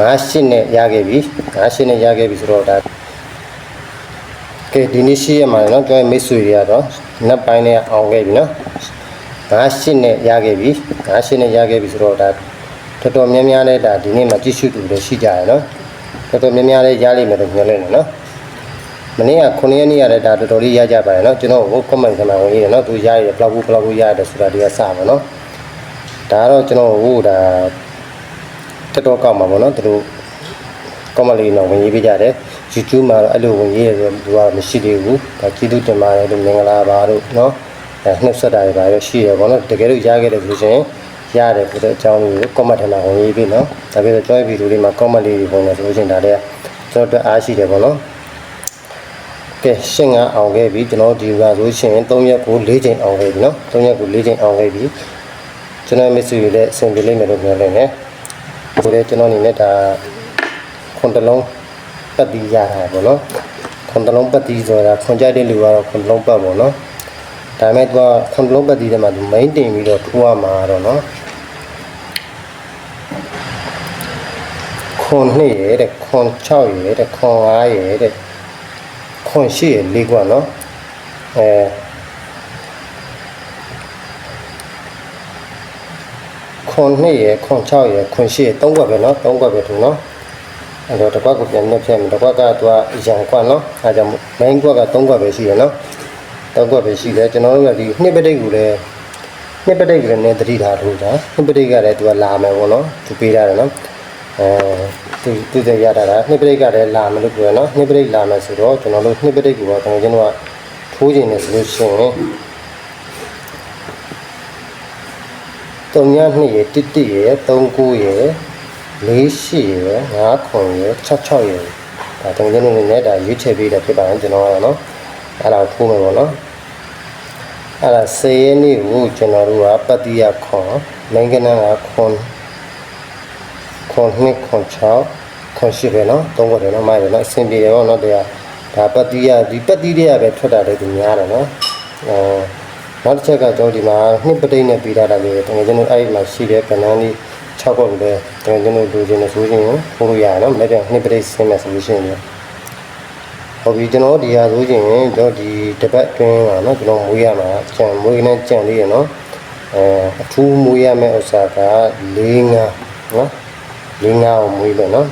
ငါရှင်းနဲ့ရခဲ့ပြီငါရှင်းနဲ့ရခဲ့ပြီဆိုတော့ဒါကဲဒီနေ့ရှိရမှာလေနော်ကျွန်တော်မိတ်ဆွေတွေကတော့နက်ပိုင်းနဲ့အောင်ခဲ့ပြီနော်ငါရှင်းနဲ့ရခဲ့ပြီငါရှင်းနဲ့ရခဲ့ပြီဆိုတော့ဒါတော်တော်များများလဲဒါဒီနေ့မှကြည့်ရှုတူတွေရှိကြရနော်တော်တော်များများလဲရလိမ့်မယ်လို့ညွှန်လိုက်နေနော်မနေ့က9ရက်နေ့ရတဲ့ဒါတော်တော်လေးရကြပါရဲ့နော်ကျွန်တော်ဟို comment ထဲမှာဝင်ရတယ်နော်သူရရတယ်ဘလောက်ဘူးဘလောက်ဘူးရတယ်ဆိုတာဒီကစပါနော်ဒါကတော့ကျွန်တော်ဟိုဒါ တော်တော်ကောက်မှာပေါ့နော်သူတို့ ကောမလေးတော့ဝင်ရေးပေးကြတယ် YouTube မှာတော့အဲ့လိုဝင်ရေးရဆိုသူကမရှိသေးဘူးဒါကျေးဇူးတင်ပါတယ်လို့မင်္ဂလာပါလို့เนาะအဲနှုတ်ဆက်တာတွေပါရရှိရပေါ့နော်တကယ်လို့ရခဲ့တယ်ဆိုရင်ရတယ်ဆိုတဲ့အကြောင်းလေးကို comment ထဲမှာဝင်ရေးပေးနော်ဒါပေမဲ့ကျွန်တော်ဗီဒီယိုလေးမှာ comment လေးတွေပုံနေဆိုလို့ရှိရင်ဒါလည်းကျွန်တော်တို့အားရှိတယ်ပေါ့နော်ကဲရှင်းကအောင်ခဲ့ပြီကျွန်တော်ဒီကဆိုရှင်3ရက်ကို4ချိန်အောင်ခဲ့ပြီเนาะ3ရက်ကို4ချိန်အောင်ခဲ့ပြီကျွန်တော်မစ်ဆွေလည်းအဆင်ပြေလိမ့်မယ်လို့ပြောနေတယ် ကိုလည်းကျွန်တော်အနေနဲ့ဒါခွန်တလုံးပတ်ပြီးရတာပေါ့နော်ခွန်တလုံးပတ်ပြီးဆိုတာခွန်ကြတဲ့လူကတော့ခွန်တလုံးပတ်ပေါ့နော်ဒါပေမဲ့သူကခွန်တလုံးပတ်ပြီးတဲ့မှာသူ main တင်ပြီးတော့ထိုးရမှာတော့နော်ခွန်2ရဲ့တဲ့ခွန်6ရဲ့တဲ့ခွန်5ရဲ့တဲ့ခွန်8ရဲ့၄ကွာနော်အဲ ခွန်2ရဲ့ခွန်6ရဲ့ခွန်8ရဲ့3ကွက်ပဲနော်3ကွက်ပဲသူနော်အဲ့တော့တစ်ခွက်ကိုပြန်ညှက်ဖြတ်မယ်တစ်ခွက်ကသူကရံခွက်နော်အဲဒါကြောင့် main ခွက်က3ခွက်ပဲရှိရနော်3ခွက်ပဲရှိတယ်ကျွန်တော်တို့ကဒီနှစ်ပတိတ်ကိုလည်းနှစ်ပတိတ်ကလည်းနည်းသတိထားထိုးတာနှစ်ပတိတ်ကလည်းသူကလာမယ်ပေါ့နော်သူပေးရတယ်နော်အဲသူသူတည်းရတာနှစ်ပတိတ်ကလည်းလာမယ်လို့ပြောရနော်နှစ်ပတိတ်လာမယ်ဆိုတော့ကျွန်တော်တို့နှစ်ပတိတ်ကိုတော့ကျွန်တော်တို့ကထိုးခြင်းနဲ့ဆိုလို့ရှိရင် တုံညနှစ်ရတစ်တစ်ရ39ရလေးရှိရငါးခွန်ရ66ရဒါတုံညနှစ်နဲ့ဒါရွေးချယ်ပေးတာဖြစ်ပါတယ်ကျွန်တော်ကတော့နော်အဲ့ဒါထိုးမယ်ပေါ့နော်အဲ့ဒါစေရနေ့ကိုကျွန်တော်တို့ကပတ္တိယခွန်မင်္ဂနကခွန်ခွန်နှစ်ခွန်6ခွန်ရှိပဲနော်သုံးခွက်တယ်နော်မိုက်တယ်နော်အဆင်ပြေတယ်ပေါ့နော်တရားဒါပတ္တိယဒီပတ္တိတွေကပဲထွက်တာလေသူများတယ်နော်အဲ နောက်တစ်ချက်ကကျွန်တော်ဒီမှာနှစ်ပဋိနဲ့ပြီးတာလေးတကယ်ကျွန်တော်အဲ့ဒီမှာရှိတဲ့ကဏ္ဍလေး6ခုလည်းတကယ်ကျွန်တော်လူချင်းနဲ့ဆိုရင်ပို့လို့ရတယ်နော်မနေ့ကနှစ်ပဋိဆင်းမယ်ဆိုလို့ရှိရင်လည်းဟုတ်ပြီကျွန်တော်ဒီဟာဆိုရင်ကျွန်တော်ဒီတပတ်အတွင်းပါနော်ကျွန်တော်မွေးရမှာကြံမွေးနဲ့ကြံလေးရနော်အဲအထူးမွေးရမယ့်ဥစ္စာက၄ငါနော်၄ငါကိုမွေးပဲနော်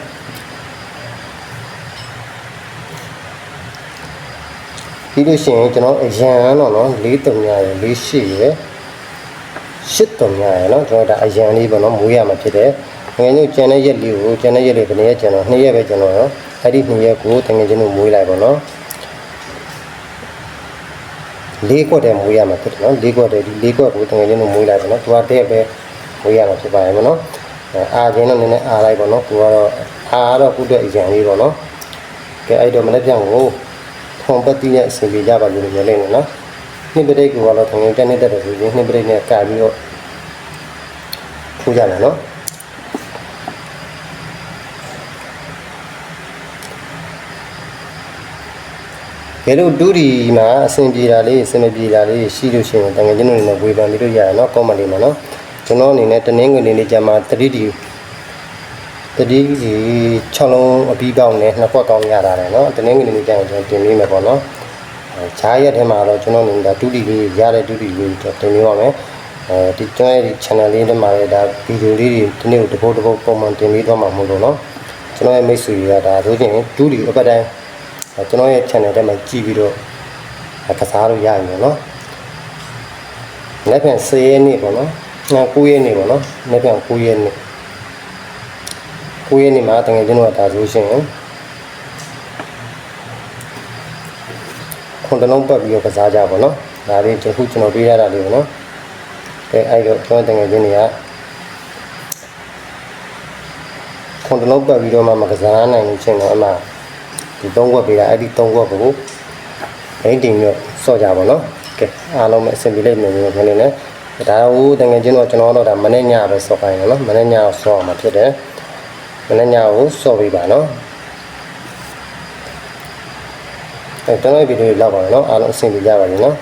ပြီးလို့ရှိရင်ကျွန်တော်အရန်တော့နော်၄တုံညာရယ်၄ရှိရယ်ရှစ်တုံညာရယ်နော်ကျွန်တော်ဒါအရန်လေးပေါ့နော်မွေးရမှာဖြစ်တယ်ငွေညို့ကျန်တဲ့ရက်လေးကိုကျန်တဲ့ရက်လေးဘယ်နည်းကျန်တော့2ရက်ပဲကျန်တော့နော်အဲ့ဒီ2ရက်ကိုတကယ်ချင်းတို့မွေးလိုက်ပေါ့နော်လေးခွက်တည်းမွေးရမှာဖြစ်တယ်နော်လေးခွက်တည်းဒီလေးခွက်ကိုတကယ်ချင်းတို့မွေးလိုက်ပေါ့နော်သူကတဲ့ပဲမွေးရမှာဖြစ်ပါရဲ့ပေါ့နော်အာချင်းတော့နည်းနည်းအားလိုက်ပေါ့နော်သူကတော့အားတော့ခုအတွက်အရန်လေးပေါ့နော်ကဲအဲ့တော့မနေ့ပြန်ကို ထုံပတ်တိနဲ့အစီအပြေကြပါလို့ပြောလိုက်နေနော်နှစ်ပရိတ်ကိုကတော့တကယ်တည်းနေတဲ့တယ်ဆိုရင်နှစ်ပရိတ်နဲ့ကပြီးတော့ထူးကြတယ်နော်ဘယ်လိုဒူဒီမှာအဆင်ပြေတာလေးအဆင်မပြေတာလေးရှိလို့ရှိရင်တကယ်ကျွန်တော်အနေနဲ့ဝေဖန်ပြီးလို့ရတယ်နော်ကောမန့်လေးမှာနော်ကျွန်တော်အနေနဲ့တနင်္ဂနွေနေ့ကျမှ 3D 3D 6လုံးအပြီးကောင်းနဲ့နှစ်ခွက်ကောင်းရတာတယ်နော်တနင်္ဂနွေနေ့ကျရင်ကျွန်တော်တင်ပေးမယ်ပေါ့နော်အဲခြားရက်ထဲမှာတော့ကျွန်တော်အနေနဲ့ 2D လေးရတဲ့ 2D လေးတင်ပေးပါမယ်အဲဒီကျွန်တော်ရဲ့ channel လေးထဲမှာလည်းဒါဗီဒီယိုလေးတွေဒီနေ့တစ်ပုတ်တစ်ပုတ်ပုံမှန်တင်ပေးသွားမှာမဟုတ်လို့နော်ကျွန်တော်ရဲ့မိတ်ဆွေတွေကဒါဆိုရင် 2D အပတ်တိုင်းအဲကျွန်တော်ရဲ့ channel ထဲမှာကြည့်ပြီးတော့အဲကစားလို့ရရင်ပေါ့နော်။လက်ပြန်10ရက်နေ့ပေါ့နော်။ငါ9ရက်နေ့ပေါ့နော်။လက်ပြန်9ရက်နေ့ 9ရက်နေ့မှာတကယ်ကျွန်တော်ကဒါဆိုရှင်ခွန်တလုံးပတ်ပြီးတော့ကစားကြပါတော့။ဒါလေးတခုကျွန်တော်ပေးရတာလေးပေါ့နော်။အဲအဲ့တော့ကျွန်တော်တကယ်ချင်းတွေကခွန်တလုံးပတ်ပြီးတော့မှမကစားနိုင်လို့ချင်းတော့အမှဒီ၃ခွက်ပေးတာအဲ့ဒီ၃ခွက်ကိုဘိန်းတင်ပြီးတော့စော့ကြပါတော့ကဲအားလုံးပဲအဆင်ပြေလိမ့်မယ်လို့ခနေနဲ့ဒါဟိုတကယ်ချင်းတော့ကျွန်တော်တို့ဒါမနေ့ညပဲစော့ခိုင်းတယ်နော်မနေ့ညကိုစော့အောင်မှာဖြစ်တယ် မနက်ညကိုဆော့ပေးပါနော်အဲကျွန်တော်ရဲ့ဗီဒီယိုလောက်ပါမယ်နော်အားလုံးအဆင်ပြေကြပါလိမ့်နော်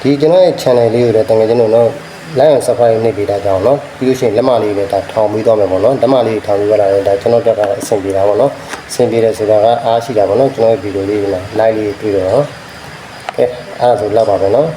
ဒီကျွန်တော်ရဲ့ channel လေးကိုလည်းတကယ်ကျွန်တော်တော့ like and subscribe နှိပ်ပေးတာကြောင်းနော်ပြီးလို့ရှိရင်လက်မလေးတွေဒါထောင်ပြီးသွားမယ်ပေါ့နော်လက်မလေးတွေထောင်ပြီးသွားတာလည်းဒါကျွန်တော်တက်တာအဆင်ပြေတာပေါ့နော်အဆင်ပြေတယ်ဆိုတာကအားရှိတာပေါ့နော်ကျွန်တော်ရဲ့ဗီဒီယိုလေးတွေမှာ like လေးတွေတွေ့တော့နော်ကဲအားဆိုလောက်ပါပဲနော်